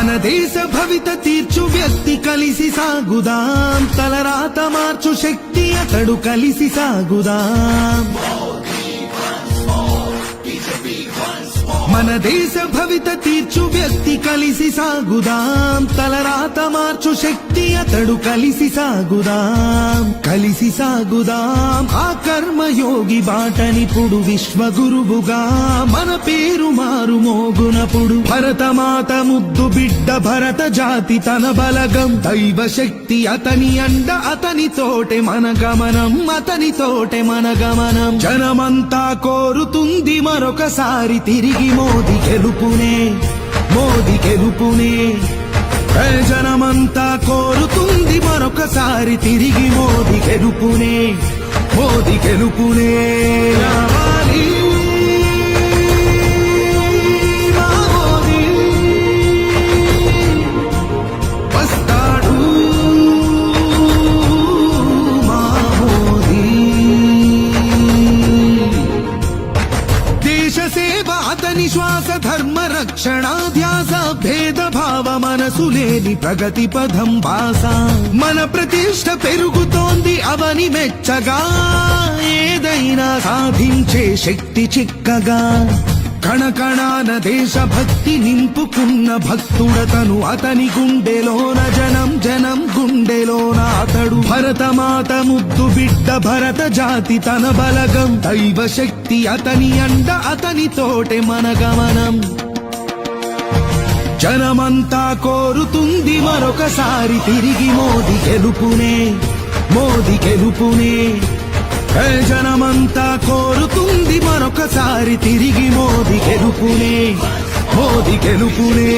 మన దేశ భవిత తీర్చు వ్యక్తి కలిసి సాగుదాం. తలరాత మార్చు శక్తి అతడు కలిసి సాగుదాం. మన దేశ భవిత తీర్చు వ్యక్తి కలిసి సాగుదాం. తలరాత మార్చు శక్తి అతడు కలిసి సాగుదాం. కలిసి సాగుదాం. ఆ కర్మయోగి బాటనిపుడు విశ్వగురువుగా. మన పేరు మారు మోగునప్పుడు భరతమాత ముద్దు బిడ్డ భరత జాతి తన బలగం. దైవ శక్తి అతని అండ అతని తోటే మన గమనం. అతని తోటే మన గమనం. జనమంతా కోరుతుంది మరొకసారి తిరిగి మోది గెలుపునే మోది గెలుపునే. ప్రజనమంతా జనమంతా కోరుతుంది మరొకసారి తిరిగి మోది గెలుపునే మోది గెలుపునే. రావాలి. దేశ శ్వాస ధర్మ రక్షణాధ్యాస భేద భావ మనసు లేని ప్రగతి పదం భాస. మన ప్రతిష్ట పెరుగుతోంది అవని మెచ్చగా. ఏదైనా సాధించే శక్తి చిక్కగా. కణకణాన దేశభక్తి నింపుకున్న భక్తుడతను అతని గుండెలోన జనం జ భరతమాత ముద్దు బిడ్డ భరత జాతి తన బలగం. దైవ శక్తి అతని అండ అతని తోటే మన గమనం. జనమంతా కోరుతుంది మరొకసారి తిరిగి మోది గెలుపునే మోది గెలుపునే. జనమంతా కోరుతుంది మరొకసారి తిరిగి మోది గెలుపునే మోది గెలుపునే.